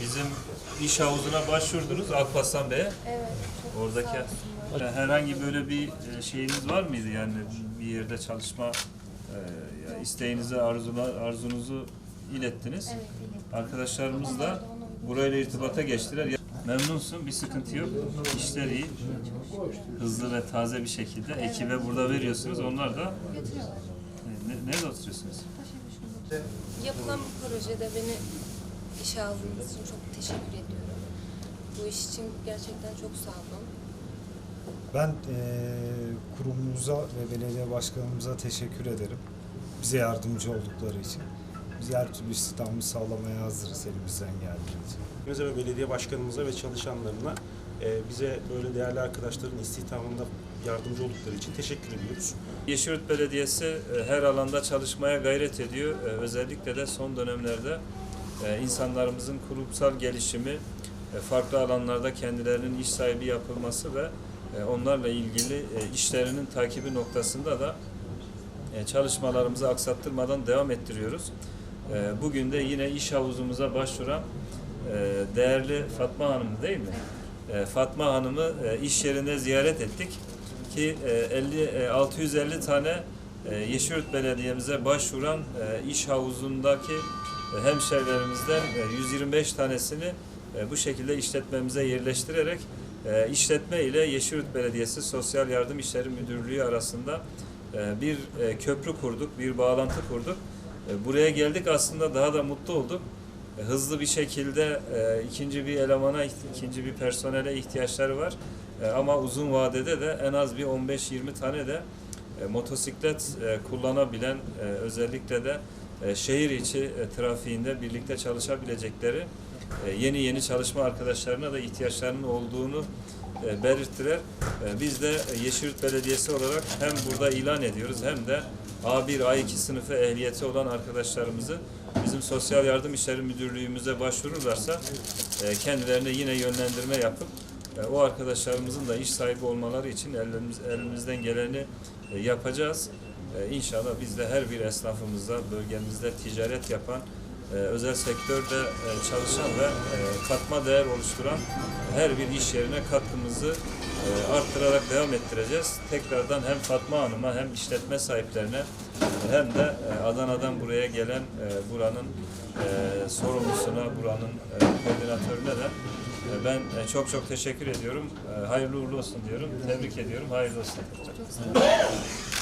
Bizim iş havuzuna başvurdunuz Alparslan Bey'e. Evet. Oradaki sağ olsunlar. herhangi böyle bir e, şeyiniz var mıydı yani bir yerde çalışma e, ya isteğinizi, arzuna, arzunuzu ilettiniz. Evet, ilettim. Arkadaşlarımız da burayla irtibata geçtiler. Memnunsun, bir sıkıntı yok. İşler iyi. Hızlı ve taze bir şekilde ekibe burada veriyorsunuz. Onlar da Götürüyorlar. e, ne, nerede oturuyorsunuz? Yapılan bu projede beni işe aldığınız için çok teşekkür ediyorum. Bu iş için gerçekten çok sağ olun. Ben eee kurumumuza ve belediye başkanımıza teşekkür ederim. Bize yardımcı oldukları için. Biz her türlü istihdamı sağlamaya hazırız elimizden geldiğince. Bize ve belediye başkanımıza ve çalışanlarına e, bize böyle değerli arkadaşların istihdamında yardımcı oldukları için teşekkür ediyoruz. Yeşilyurt Belediyesi e, her alanda çalışmaya gayret ediyor. E, Özellikle de son dönemlerde e, insanlarımızın kurumsal gelişimi, e, farklı alanlarda kendilerinin iş sahibi yapılması ve e, onlarla ilgili e, işlerinin takibi noktasında da çalışmalarımızı aksattırmadan devam ettiriyoruz. Bugün de yine iş havuzumuza başvuran değerli Fatma Hanım değil mi? Fatma Hanım'ı iş yerinde ziyaret ettik ki e, 50 e, 650 tane e, Yeşilyurt Belediye'mize başvuran e, iş havuzundaki e, hemşehrilerimizden e, 125 tanesini e, bu şekilde işletmemize yerleştirerek e, işletme ile Yeşilyurt Belediyesi Sosyal Yardım İşleri Müdürlüğü arasında e, bir e, köprü kurduk, bir bağlantı kurduk. E, Buraya geldik aslında daha da mutlu olduk. E, Hızlı bir şekilde e, ikinci bir elemana, ikinci bir personele ihtiyaçları var. E, Ama uzun vadede de en az bir 15-20 tane de e, motosiklet e, kullanabilen e, özellikle de şehir içi trafiğinde birlikte çalışabilecekleri yeni yeni çalışma arkadaşlarına da ihtiyaçlarının olduğunu e, belirttiler. Biz de Yeşilyurt Belediyesi olarak hem burada ilan ediyoruz hem de A1, A2 sınıfı ehliyeti olan arkadaşlarımızı bizim Sosyal Yardım İşleri Müdürlüğümüze başvururlarsa e, kendilerine yine yönlendirme yapıp o arkadaşlarımızın da iş sahibi olmaları için elimiz, elimizden geleni e, yapacağız. E, İnşallah biz de her bir esnafımızda, bölgemizde ticaret yapan, e, özel sektörde e, çalışan ve e, katma değer oluşturan her bir iş yerine katkımızı e, arttırarak devam ettireceğiz. Tekrardan hem Fatma Hanım'a hem işletme sahiplerine hem de Adana'dan buraya gelen buranın sorumlusuna, buranın e, koordinatörüne de ben çok çok teşekkür ediyorum. Hayırlı uğurlu olsun diyorum. Tebrik ediyorum. Hayırlı olsun. Çok.